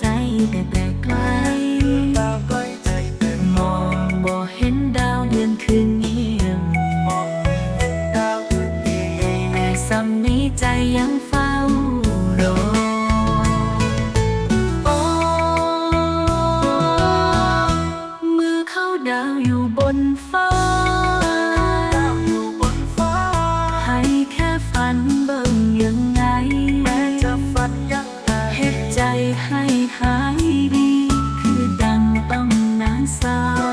ใจแต่แปลกกล้ ให้หายดี คือดังตำนานสาว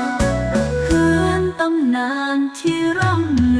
เพื่อนต้องนานที่ร่ำ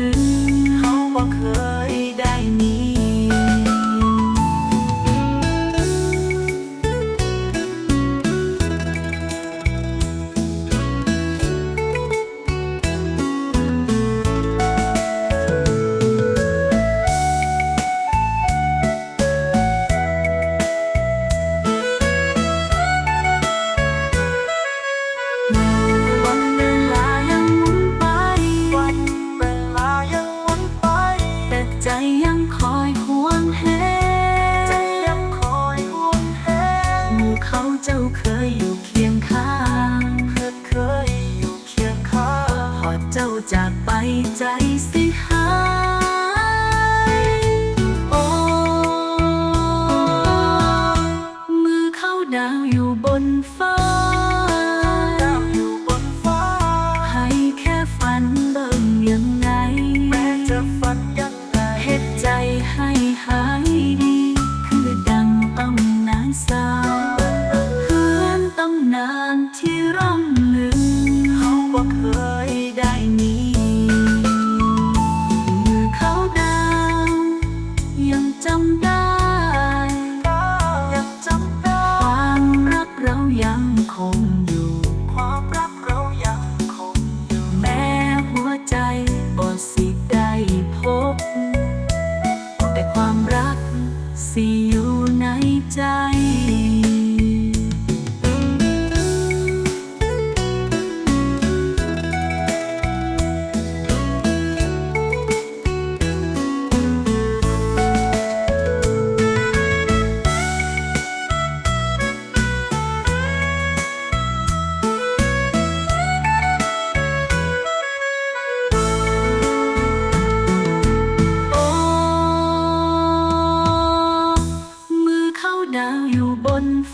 เจ้าเคยอยู่เคียงข้างเคยอยู่เคียงข้างพอเจ้าจากไปใจสิหายโอ้มือเขาดาวอยู่บนฟ้า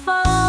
放。